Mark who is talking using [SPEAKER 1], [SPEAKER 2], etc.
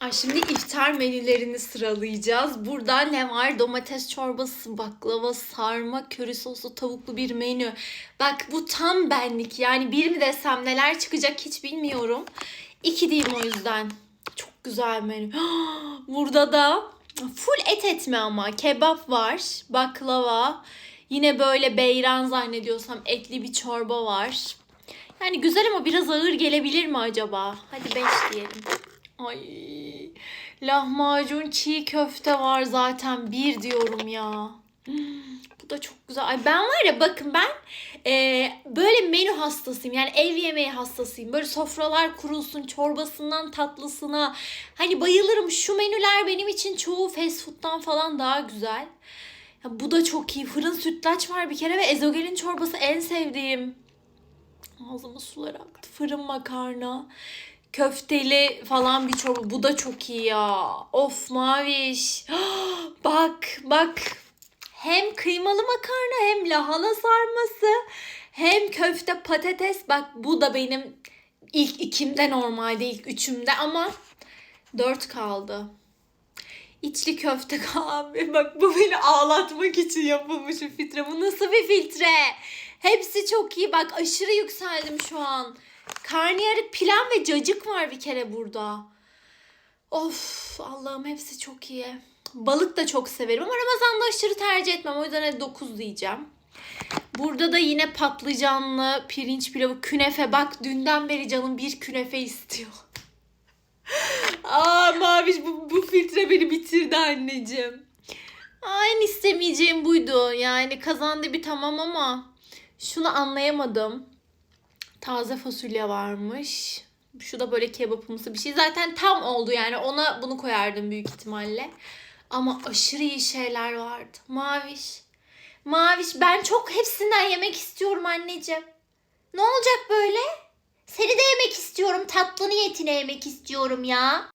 [SPEAKER 1] Ay şimdi iftar menülerini sıralayacağız. Burada ne var? Domates çorbası, baklava, sarma, köri soslu tavuklu bir menü. Bak bu tam benlik. Yani bir mi desem neler çıkacak hiç bilmiyorum. İki diyeyim o yüzden. Çok güzel menü. Burada da full et etme ama. Kebap var, baklava. Yine böyle beyran zannediyorsam etli bir çorba var. Yani güzel ama biraz ağır gelebilir mi acaba? Hadi 5 diyelim. Ay lahmacun çiğ köfte var zaten bir diyorum ya. Bu da çok güzel. Ay ben var ya bakın ben e, böyle menü hastasıyım. Yani ev yemeği hastasıyım. Böyle sofralar kurulsun çorbasından tatlısına. Hani bayılırım şu menüler benim için çoğu fast food'dan falan daha güzel. Ya bu da çok iyi. Fırın sütlaç var bir kere ve ezogelin çorbası en sevdiğim. Ağzıma sular aktı. Fırın makarna. Köfteli falan bir çorba. Bu da çok iyi ya. Of maviş. bak bak. Hem kıymalı makarna hem lahana sarması hem köfte patates. Bak bu da benim ilk ikimde normalde ilk üçümde ama dört kaldı. İçli köfte abi. Bak bu beni ağlatmak için yapılmış bir filtre. Bu nasıl bir filtre? Hepsi çok iyi. Bak aşırı yükseldim şu an. Karnıyarık pilav ve cacık var bir kere burada. Of Allah'ım hepsi çok iyi. Balık da çok severim ama Ramazan'da aşırı tercih etmem. O yüzden hadi 9 diyeceğim. Burada da yine patlıcanlı pirinç pilavı künefe. Bak dünden beri canım bir künefe istiyor. Aa Maviş bu, bu filtre beni bitirdi anneciğim. Aa, en istemeyeceğim buydu. Yani kazandı bir tamam ama şunu anlayamadım. Taze fasulye varmış. Şu da böyle kebapımsı bir şey. Zaten tam oldu yani ona bunu koyardım büyük ihtimalle. Ama aşırı iyi şeyler vardı. Maviş. Maviş ben çok hepsinden yemek istiyorum anneciğim. Ne olacak böyle? Seni de yemek istiyorum. Tatlı niyetine yemek istiyorum ya.